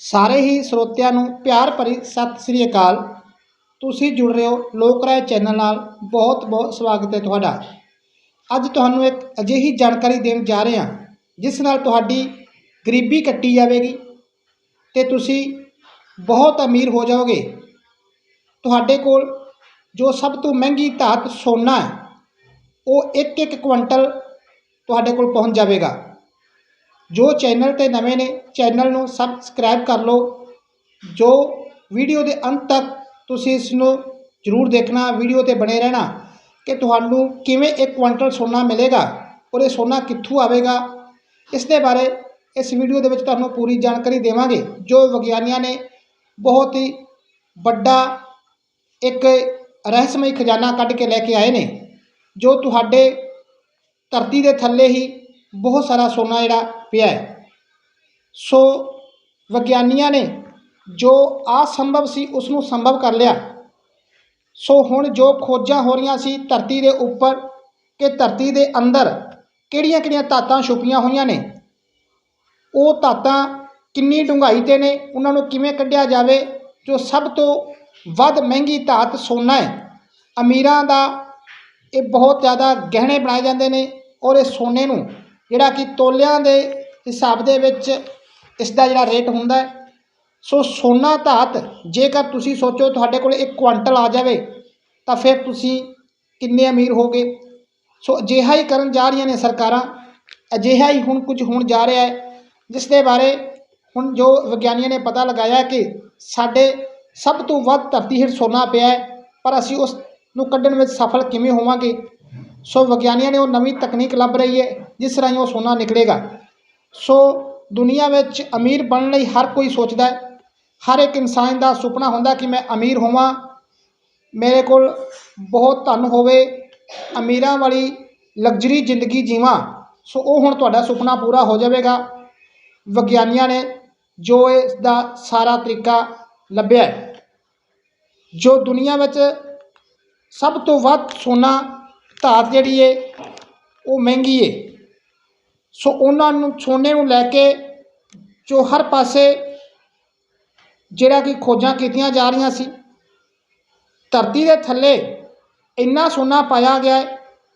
ਸਾਰੇ ਹੀ ਸਰੋਤਿਆਂ ਨੂੰ ਪਿਆਰ ਭਰੀ ਸਤਿ ਸ੍ਰੀ ਅਕਾਲ। ਤੁਸੀਂ ਜੁੜ ਰਹੇ ਹੋ ਲੋਕ ਰਾਏ ਚੈਨਲ ਨਾਲ। ਬਹੁਤ ਬਹੁਤ ਸਵਾਗਤ ਹੈ ਤੁਹਾਡਾ। ਅੱਜ ਤੁਹਾਨੂੰ ਇੱਕ ਅਜਿਹੀ ਜਾਣਕਾਰੀ ਦੇਣ ਜਾ ਰਹੇ ਹਾਂ, ਜਿਸ ਨਾਲ ਤੁਹਾਡੀ ਗਰੀਬੀ ਕੱਟੀ ਜਾਵੇਗੀ ਤੇ ਤੁਸੀਂ ਬਹੁਤ ਅਮੀਰ ਹੋ ਜਾਓਗੇ। ਤੁਹਾਡੇ ਕੋਲ ਜੋ ਸਭ ਤੋਂ ਮਹਿੰਗੀ ਧਾਤ ਸੋਨਾ ਹੈ, ਉਹ ਇੱਕ ਇੱਕ ਕੁਇੰਟਲ ਤੁਹਾਡੇ ਕੋਲ ਪਹੁੰਚ ਜਾਵੇਗਾ। ਜੋ ਚੈਨਲ ਤੇ ਨਵੇਂ ਨੇ, ਚੈਨਲ ਨੂੰ ਸਬਸਕ੍ਰਾਈਬ ਕਰ ਲਓ। ਜੋ ਵੀਡੀਓ ਦੇ ਅੰਤ ਤੱਕ ਤੁਸੀਂ ਇਸ ਨੂੰ ਜ਼ਰੂਰ ਦੇਖਣਾ, ਵੀਡੀਓ ਤੇ ਬਣੇ ਰਹਿਣਾ ਕਿ ਤੁਹਾਨੂੰ ਕਿਵੇਂ ਇੱਕ ਕੁਇੰਟਲ ਸੋਨਾ ਮਿਲੇਗਾ ਔਰ ਇਹ ਸੋਨਾ ਕਿੱਥੋਂ ਆਵੇਗਾ। ਇਸ ਦੇ ਬਾਰੇ ਇਸ ਵੀਡੀਓ ਦੇ ਵਿੱਚ ਤੁਹਾਨੂੰ ਪੂਰੀ ਜਾਣਕਾਰੀ ਦੇਵਾਂਗੇ। ਜੋ ਵਿਗਿਆਨੀਆਂ ਨੇ ਬਹੁਤ ਹੀ ਵੱਡਾ ਇੱਕ ਰਹੱਸਮਈ ਖਜ਼ਾਨਾ ਕੱਢ ਕੇ ਲੈ ਕੇ ਆਏ ਨੇ, ਜੋ ਤੁਹਾਡੇ ਧਰਤੀ ਦੇ ਥੱਲੇ ਹੀ ਬਹੁਤ ਸਾਰਾ ਸੋਨਾ ਜਿਹੜਾ ਪਿਆ ਹੈ। ਸੋ ਵਿਗਿਆਨੀਆਂ ਨੇ ਜੋ ਅਸੰਭਵ ਸੀ ਉਸ ਨੂੰ ਸੰਭਵ ਕਰ ਲਿਆ। ਸੋ ਹੁਣ ਜੋ ਖੋਜਾਂ ਹੋ ਰਹੀਆਂ ਸੀ ਧਰਤੀ ਦੇ ਉੱਪਰ ਕਿ ਧਰਤੀ ਦੇ ਅੰਦਰ ਕਿਹੜੀਆਂ ਕਿਹੜੀਆਂ ਧਾਤਾਂ ਛੁਪੀਆਂ ਹੋਈਆਂ ਨੇ, ਉਹ ਧਾਤਾਂ ਕਿੰਨੀ ਡੂੰਘਾਈ ਤੇ ਨੇ, ਉਹਨਾਂ ਨੂੰ ਕਿਵੇਂ ਕੱਢਿਆ ਜਾਵੇ, ਜੋ ਸਭ ਤੋਂ ਵੱਧ ਮਹਿੰਗੀ ਧਾਤ ਸੋਨਾ ਹੈ। ਅਮੀਰਾਂ ਦਾ ਇਹ ਬਹੁਤ ਜ਼ਿਆਦਾ ਗਹਿਣੇ ਬਣਾਏ ਜਾਂਦੇ ਨੇ ਔਰ ਇਹ ਸੋਨੇ ਨੂੰ ਜਿਹੜਾ ਕਿ ਤੋਲਿਆਂ ਦੇ ਹਿਸਾਬ ਦੇ ਵਿੱਚ ਇਸ ਦਾ ਜਿਹੜਾ ਰੇਟ ਹੁੰਦਾ ਹੈ। ਸੋ ਸੋਨਾ ਧਾਤ ਜੇਕਰ ਤੁਸੀਂ ਸੋਚੋ ਤੁਹਾਡੇ ਕੋਲ ਇੱਕ ਕੁਆਂਟਲ ਆ ਜਾਵੇ, ਤਾਂ ਫਿਰ ਤੁਸੀਂ ਕਿੰਨੇ ਅਮੀਰ ਹੋਗੇ? ਸੋ ਅਜਿਹਾ ਹੀ ਕਰਨ ਜਾ ਰਹੀਆਂ ਨੇ ਸਰਕਾਰਾਂ। ਅਜਿਹਾ ਹੀ ਹੁਣ ਕੁਝ ਹੋਣ ਜਾ ਰਿਹਾ ਹੈ ਜਿਸ ਦੇ ਬਾਰੇ ਹੁਣ ਜੋ ਵਿਗਿਆਨੀਆਂ ਨੇ ਪਤਾ ਲਗਾਇਆ ਕਿ ਸਾਡੇ ਸਭ ਤੋਂ ਵੱਧ ਧਰਤੀ ਹੇਠ ਸੋਨਾ ਪਿਆ ਹੈ, ਪਰ ਅਸੀਂ ਉਸ ਨੂੰ ਕੱਢਣ ਵਿੱਚ ਸਫਲ ਕਿਵੇਂ ਹੋਵਾਂਗੇ? ਸੋ ਵਿਗਿਆਨੀਆਂ ਨੇ ਉਹ ਨਵੀਂ ਤਕਨੀਕ ਲੱਭ ਰਹੀ ਹੈ। ਜਿਸ ਰਾਹੀਂ ਉਹ ਸੋਨਾ ਨਿਕਲੇਗਾ। ਸੋ ਦੁਨੀਆ ਵਿੱਚ ਅਮੀਰ ਬਣਨ ਲਈ ਹਰ ਕੋਈ ਸੋਚਦਾ ਹੈ। ਹਰ ਇੱਕ ਇਨਸਾਨ ਦਾ ਸੁਪਨਾ ਹੁੰਦਾ ਕਿ ਮੈਂ ਅਮੀਰ ਹੋਵਾਂ। ਮੇਰੇ ਕੋਲ ਬਹੁਤ ਧਨ ਹੋਵੇ। ਅਮੀਰਾਂ ਵਾਲੀ ਲਗਜ਼ਰੀ ਜ਼ਿੰਦਗੀ ਜੀਵਾਂ। ਸੋ ਉਹ ਹੁਣ ਤੁਹਾਡਾ ਸੁਪਨਾ ਪੂਰਾ ਹੋ ਜਾਵੇਗਾ। ਵਿਗਿਆਨੀਆਂ ਨੇ ਜੋ ਇਸ ਦਾ ਸਾਰਾ ਤਰੀਕਾ ਲੱਭਿਆ ਜੋ ਦੁਨੀਆ ਵਿੱਚ ਸਭ ਤੋਂ ਵੱਧ ਸੋਨਾ ਧਾਤ ਜਿਹੜੀ ਏ, ਉਹ ਮਹਿੰਗੀ ਏ। ਸੋ ਉਹਨਾਂ ਨੂੰ ਸੋਨੇ ਨੂੰ ਲੈ ਕੇ ਜੋ ਹਰ ਪਾਸੇ ਜਿਹੜਾ ਕਿ ਖੋਜਾਂ ਕੀਤੀਆਂ ਜਾ ਰਹੀਆਂ ਸੀ, ਧਰਤੀ ਦੇ ਥੱਲੇ ਇੰਨਾ ਸੋਨਾ ਪਾਇਆ ਗਿਆ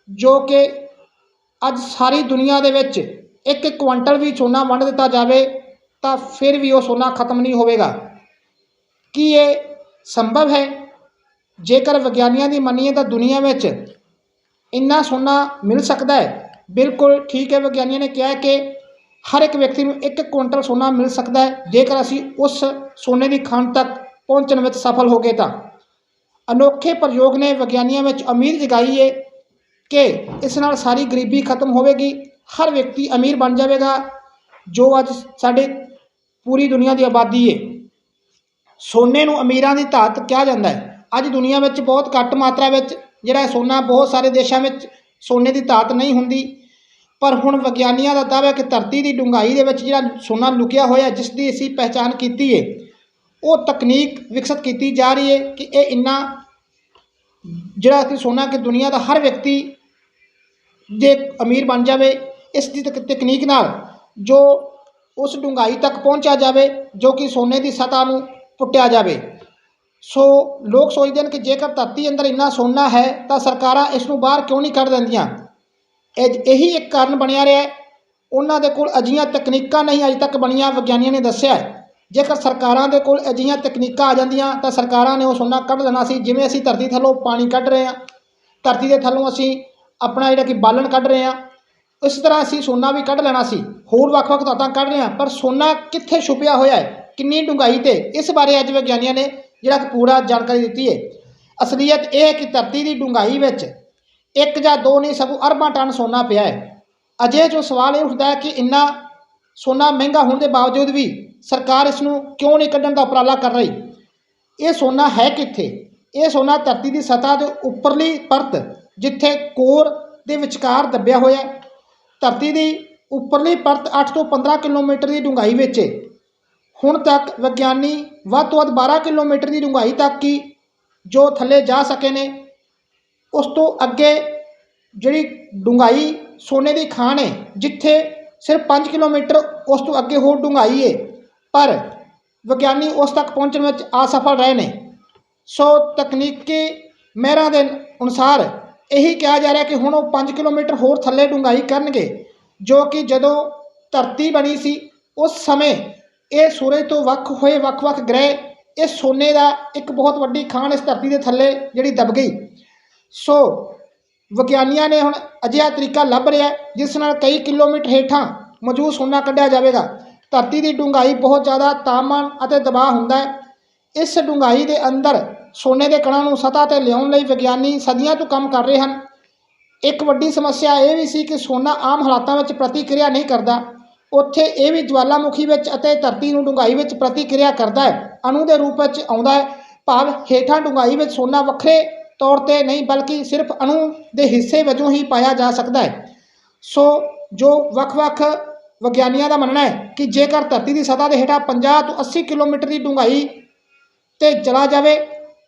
ਜੋ ਕਿ ਅੱਜ ਸਾਰੀ ਦੁਨੀਆ ਦੇ ਵਿੱਚ ਇੱਕ ਇੱਕ ਕੁਆਂਟਲ ਵੀ ਸੋਨਾ ਵੰਡ ਦਿੱਤਾ ਜਾਵੇ ਤਾਂ ਫਿਰ ਵੀ ਉਹ ਸੋਨਾ ਖਤਮ ਨਹੀਂ ਹੋਵੇਗਾ। ਕੀ ਇਹ ਸੰਭਵ ਹੈ? ਜੇਕਰ ਵਿਗਿਆਨੀਆਂ ਦੀ ਮੰਨੀਏ ਤਾਂ ਦੁਨੀਆ ਵਿੱਚ ਇੰਨਾ ਸੋਨਾ ਮਿਲ ਸਕਦਾ ਹੈ ਬਿਲਕੁਲ ਠੀਕ ਹੈ, ਵਿਗਿਆਨੀਆਂ ਨੇ ਕਿਹਾ ਕਿ ਹਰ ਇੱਕ ਵਿਅਕਤੀ ਨੂੰ ਇੱਕ ਕੁਇੰਟਲ ਸੋਨਾ ਮਿਲ ਸਕਦਾ ਹੈ, ਜੇਕਰ ਅਸੀਂ ਉਸ ਸੋਨੇ ਦੀ ਖਾਣ ਤੱਕ ਪਹੁੰਚਣ ਵਿੱਚ ਸਫਲ ਹੋ ਗਏ ਤਾਂ। ਅਨੋਖੇ ਪ੍ਰਯੋਗ ਨੇ ਵਿਗਿਆਨੀਆਂ ਵਿੱਚ ਉਮੀਦ ਜਗਾਈ ਹੈ ਕਿ ਇਸ ਨਾਲ ਸਾਰੀ ਗਰੀਬੀ ਖਤਮ ਹੋਵੇਗੀ, ਹਰ ਵਿਅਕਤੀ ਅਮੀਰ ਬਣ ਜਾਵੇਗਾ, ਜੋ ਅੱਜ ਸਾਡੇ ਪੂਰੀ ਦੁਨੀਆ ਦੀ ਆਬਾਦੀ ਹੈ। ਸੋਨੇ ਨੂੰ ਅਮੀਰਾਂ ਦੀ ਧਾਤ ਕਿਹਾ ਜਾਂਦਾ ਹੈ। ਅੱਜ ਦੁਨੀਆ ਵਿੱਚ ਬਹੁਤ ਘੱਟ ਮਾਤਰਾ ਵਿੱਚ ਜਿਹੜਾ ਸੋਨਾ, ਬਹੁਤ ਸਾਰੇ ਦੇਸ਼ਾਂ ਵਿੱਚ ਸੋਨੇ ਦੀ ਧਾਤ ਨਹੀਂ ਹੁੰਦੀ। ਪਰ ਹੁਣ ਵਿਗਿਆਨੀਆਂ ਦਾ ਦਾਅਵਾ ਹੈ ਕਿ ਧਰਤੀ ਦੀ ਡੂੰਘਾਈ ਦੇ ਵਿੱਚ ਜਿਹੜਾ ਸੋਨਾ ਲੁਕਿਆ ਹੋਇਆ ਜਿਸ ਦੀ ਅਸੀਂ ਪਹਿਚਾਣ ਕੀਤੀ ਹੈ ਉਹ ਤਕਨੀਕ ਵਿਕਸਿਤ ਕੀਤੀ ਜਾ ਰਹੀ ਹੈ ਕਿ ਇਹ ਇੰਨਾ ਜਿਹੜਾ ਕਿ ਸੋਨਾ ਕਿ ਦੁਨੀਆ ਦਾ ਹਰ ਵਿਅਕਤੀ ਜੇ ਅਮੀਰ ਬਣ ਜਾਵੇ, ਇਸ ਦੀ ਤਕ- ਤਕਨੀਕ ਨਾਲ ਜੋ ਉਸ ਡੂੰਘਾਈ ਤੱਕ ਪਹੁੰਚਿਆ ਜਾਵੇ, ਜੋ ਕਿ ਸੋਨੇ ਦੀ ਸਤ੍ਹਾ ਨੂੰ ਪੁੱਟਿਆ ਜਾਵੇ। ਸੋ ਲੋਕ ਸੋਚਦੇ ਹਨ ਕਿ ਜੇਕਰ ਧਰਤੀ ਅੰਦਰ ਇੰਨਾ ਸੋਨਾ ਹੈ ਤਾਂ ਸਰਕਾਰਾਂ ਇਸ ਨੂੰ ਬਾਹਰ ਕਿਉਂ ਨਹੀਂ ਕੱਢ ਦਿੰਦੀਆਂ? ਇਹ ਇਹੀ ਇੱਕ ਕਾਰਨ ਬਣਿਆ ਰਿਹਾ ਉਹਨਾਂ ਦੇ ਕੋਲ ਅਜਿਹੀਆਂ ਤਕਨੀਕਾਂ ਨਹੀਂ ਅਜੇ ਤੱਕ ਬਣੀਆਂ, ਵਿਗਿਆਨੀਆਂ ਨੇ ਦੱਸਿਆ ਜੇਕਰ ਸਰਕਾਰਾਂ ਦੇ ਕੋਲ ਅਜਿਹੀਆਂ ਤਕਨੀਕਾਂ ਆ ਜਾਂਦੀਆਂ ਤਾਂ ਸਰਕਾਰਾਂ ਨੇ ਉਹ ਸੋਨਾ ਕੱਢ ਦੇਣਾ ਸੀ, ਜਿਵੇਂ ਅਸੀਂ ਧਰਤੀ ਥੱਲੋਂ ਪਾਣੀ ਕੱਢ ਰਹੇ ਹਾਂ। ਧਰਤੀ ਦੇ ਥੱਲੋਂ ਅਸੀਂ ਆਪਣਾ ਜਿਹੜਾ ਕਿ ਬਾਲਣ ਕੱਢ ਰਹੇ ਹਾਂ। ਇਸ ਤਰ੍ਹਾਂ ਅਸੀਂ ਸੋਨਾ ਵੀ ਕੱਢ ਲੈਣਾ ਸੀ। ਹੋਰ ਵੱਖ-ਵੱਖ ਧਾਤਾਂ ਕੱਢ ਰਹੇ ਹਾਂ, ਪਰ ਸੋਨਾ ਕਿੱਥੇ ਛੁਪਿਆ ਹੋਇਆ ਹੈ? ਕਿੰਨੀ ਡੂੰਘਾਈ ਤੇ? ਇਸ ਬਾਰੇ ਅੱਜ ਵਿਗਿਆਨੀਆਂ ਨੇ ਜਿਹੜਾ ਕਿ ਪੂਰਾ ਜਾਣਕਾਰੀ ਦਿੱਤੀ ਹੈ। ਅਸਲੀਅਤ ਇਹ ਹੈ ਕਿ ਧਰਤੀ ਦੀ ਡੂੰਘਾਈ ਵਿੱਚ ਇੱਕ ਜਾਂ ਦੋ ਨਹੀਂ, ਸਗੋਂ ਅਰਬਾਂ ਟਨ ਸੋਨਾ ਪਿਆ ਹੈ। ਅਜੇ ਜੋ ਸਵਾਲ ਇਹ ਉੱਠਦਾ ਹੈ ਕਿ ਇੰਨਾ ਸੋਨਾ ਮਹਿੰਗਾ ਹੋਣ ਦੇ ਬਾਵਜੂਦ ਵੀ ਸਰਕਾਰ ਇਸ ਨੂੰ ਕਿਉਂ ਨਹੀਂ ਕੱਢਣ ਦਾ ਉਪਰਾਲਾ ਕਰ ਰਹੀ? ਇਹ ਸੋਨਾ ਹੈ ਕਿੱਥੇ? ਇਹ ਸੋਨਾ ਧਰਤੀ ਦੀ ਸਤਹ ਦੇ ਉੱਪਰਲੀ ਪਰਤ ਜਿੱਥੇ ਕੋਰ ਦੇ ਵਿਚਕਾਰ ਦੱਬਿਆ ਹੋਇਆ ਧਰਤੀ ਦੀ ਉੱਪਰਲੀ ਪਰਤ 8 ਤੋਂ 15 ਕਿਲੋਮੀਟਰ ਦੀ ਡੂੰਘਾਈ ਵਿੱਚ ਹੁਣ ਤੱਕ ਵਿਗਿਆਨੀ ਵੱਧ ਤੋਂ ਵੱਧ 12 ਕਿਲੋਮੀਟਰ ਦੀ ਡੂੰਘਾਈ ਤੱਕ ਹੀ ਜੋ ਥੱਲੇ ਜਾ ਸਕੇ ਨੇ, ਉਸ ਤੋਂ ਅੱਗੇ ਜਿਹੜੀ ਡੂੰਘਾਈ ਸੋਨੇ ਦੀ ਖਾਣ ਹੈ, ਜਿੱਥੇ ਸਿਰਫ 5 ਕਿਲੋਮੀਟਰ ਉਸ ਤੋਂ ਅੱਗੇ ਹੋਰ ਡੂੰਘਾਈ ਹੈ, ਪਰ ਵਿਗਿਆਨੀ ਉਸ ਤੱਕ ਪਹੁੰਚਣ ਵਿੱਚ ਅਸਫਲ ਰਹੇ ਨੇ। ਸੋ ਤਕਨੀਕੀ ਮਹਿਰਾਂ ਦੇ ਅਨੁਸਾਰ ਇਹੀ ਕਿਹਾ ਜਾ ਰਿਹਾ ਕਿ ਹੁਣ ਉਹ 5 ਕਿਲੋਮੀਟਰ ਹੋਰ ਥੱਲੇ ਡੂੰਘਾਈ ਕਰਨਗੇ, ਜੋ ਕਿ ਜਦੋਂ ਧਰਤੀ ਬਣੀ ਸੀ, ਉਸ ਸਮੇਂ ਇਹ ਸੂਰਜ ਤੋਂ ਵੱਖ ਹੋਏ ਵੱਖ-ਵੱਖ ਗ੍ਰਹਿ, ਇਹ ਸੋਨੇ ਦਾ ਇੱਕ ਬਹੁਤ ਵੱਡੀ ਖਾਣ ਇਸ ਧਰਤੀ ਦੇ ਥੱਲੇ ਜਿਹੜੀ ਦਬ ਗਈ। ਸੋ ਵਿਗਿਆਨੀਆਂ ਨੇ ਹੁਣ ਅਜਿਹਾ ਤਰੀਕਾ ਲੱਭ ਰਿਹਾ ਜਿਸ ਨਾਲ ਕਈ ਕਿਲੋਮੀਟਰ ਹੇਠਾਂ ਮੌਜੂਦ ਸੋਨਾ ਕੱਢਿਆ ਜਾਵੇਗਾ। ਧਰਤੀ ਦੀ ਡੂੰਘਾਈ ਬਹੁਤ ਜ਼ਿਆਦਾ ਤਾਪਮਾਨ ਅਤੇ ਦਬਾਅ ਹੁੰਦਾ ਹੈ। ਇਸ ਡੂੰਘਾਈ ਦੇ ਅੰਦਰ ਸੋਨੇ ਦੇ ਕਣਾਂ ਨੂੰ ਸਤ੍ਹਾ ਤੇ ਲਿਆਉਣ ਲਈ ਵਿਗਿਆਨੀ ਸਦੀਆਂ ਤੋਂ ਕੰਮ ਕਰ ਰਹੇ ਹਨ। ਇੱਕ ਵੱਡੀ ਸਮੱਸਿਆ ਇਹ ਵੀ ਸੀ ਕਿ ਸੋਨਾ ਆਮ ਹਾਲਾਤਾਂ ਵਿੱਚ ਪ੍ਰਤੀਕਿਰਿਆ ਨਹੀਂ ਕਰਦਾ। ਉੱਥੇ ਇਹ ਵੀ ਜਵਾਲਾਮੁਖੀ ਵਿੱਚ ਅਤੇ ਧਰਤੀ ਨੂੰ ਡੂੰਘਾਈ ਵਿੱਚ ਪ੍ਰਤੀਕਿਰਿਆ ਕਰਦਾ ਹੈ। ਅਣੂ ਦੇ ਰੂਪ ਵਿੱਚ ਆਉਂਦਾ ਹੈ। ਭਾਵ ਹੇਠਾਂ ਡੂੰਘਾਈ ਵਿੱਚ ਸੋਨਾ ਵੱਖਰੇ ਤੌਰ ਤੇ ਨਹੀਂ, ਬਲਕਿ ਸਿਰਫ ਅਣੂ ਦੇ ਹਿੱਸੇ ਵਜੋਂ ਹੀ ਪਾਇਆ ਜਾ ਸਕਦਾ ਹੈ। ਸੋ ਜੋ ਵੱਖ-ਵੱਖ ਵਿਗਿਆਨੀਆਂ ਦਾ ਮੰਨਣਾ ਹੈ ਕਿ ਜੇਕਰ ਧਰਤੀ ਦੀ ਸਤ੍ਹਾ ਦੇ ਹੇਠਾਂ 50 ਤੋਂ 80 ਕਿਲੋਮੀਟਰ ਦੀ ਡੂੰਘਾਈ ਤੇ ਚਲਾ ਜਾਵੇ,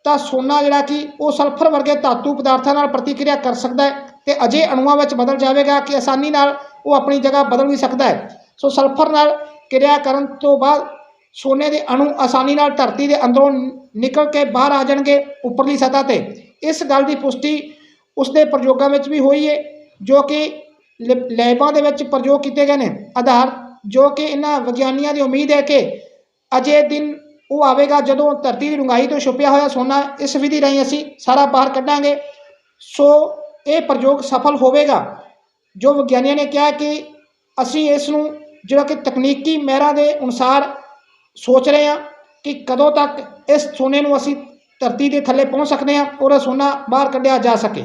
ਤਾਂ ਸੋਨਾ ਜਿਹੜਾ ਕਿ ਉਹ ਸਲਫਰ ਵਰਗੇ ਧਾਤੂ ਪਦਾਰਥਾਂ ਨਾਲ ਪ੍ਰਤੀਕਿਰਿਆ ਕਰ ਸਕਦਾ ਹੈ ਤੇ ਅਜੇ ਅਣੂਆਂ ਵਿੱਚ ਬਦਲ ਜਾਵੇਗਾ ਕਿ ਆਸਾਨੀ ਨਾਲ ਉਹ ਆਪਣੀ ਜਗ੍ਹਾ ਬਦਲ ਵੀ ਸਕਦਾ ਹੈ। ਸੋ ਸਲਫਰ ਨਾਲ ਕਿਰਿਆ ਕਰਨ ਤੋਂ ਬਾਅਦ ਸੋਨੇ ਦੇ ਅਣੂ ਆਸਾਨੀ ਨਾਲ ਧਰਤੀ ਦੇ ਅੰਦਰੋਂ ਨਿਕਲ ਕੇ ਬਾਹਰ ਆ ਜਾਣਗੇ ਉੱਪਰਲੀ ਸਤਹ ਤੇ। ਇਸ ਗੱਲ ਦੀ ਪੁਸ਼ਟੀ ਉਸਦੇ ਪ੍ਰਯੋਗਾਂ ਵਿੱਚ ਵੀ ਹੋਈ ਹੈ ਜੋ ਕਿ ਲਿ- ਲੈਬਾਂ ਦੇ ਵਿੱਚ ਪ੍ਰਯੋਗ ਕੀਤੇ ਗਏ ਨੇ। ਆਧਾਰ, ਜੋ ਕਿ ਇਹਨਾਂ ਵਿਗਿਆਨੀਆਂ ਦੀ ਉਮੀਦ ਹੈ ਕਿ ਅਜੇ ਦਿਨ ਉਹ ਆਵੇਗਾ ਜਦੋਂ ਧਰਤੀ ਦੀ ਡੂੰਘਾਈ ਤੋਂ ਛੁਪਿਆ ਹੋਇਆ ਸੋਨਾ ਇਸ ਵਿਧੀ ਰਾਹੀਂ ਅਸੀਂ ਸਾਰਾ ਬਾਹਰ ਕੱਢਾਂਗੇ। ਸੋ ਇਹ ਪ੍ਰਯੋਗ ਸਫਲ ਹੋਵੇਗਾ। ਜੋ ਵਿਗਿਆਨੀਆਂ ਨੇ ਕਿਹਾ ਕਿ ਅਸੀਂ ਇਸ ਨੂੰ ਜਿਹੜਾ ਕਿ ਤਕਨੀਕੀ ਮਹਿਰਾਂ ਦੇ ਅਨੁਸਾਰ ਸੋਚ ਰਹੇ ਹਾਂ ਕਿ ਕਦੋਂ ਤੱਕ ਇਸ ਸੋਨੇ ਨੂੰ ਅਸੀਂ ਧਰਤੀ ਦੇ ਥੱਲੇ ਪਹੁੰਚ ਸਕਦੇ ਹਾਂ ਔਰ ਇਹ ਸੋਨਾ ਬਾਹਰ ਕੱਢਿਆ ਜਾ ਸਕੇ।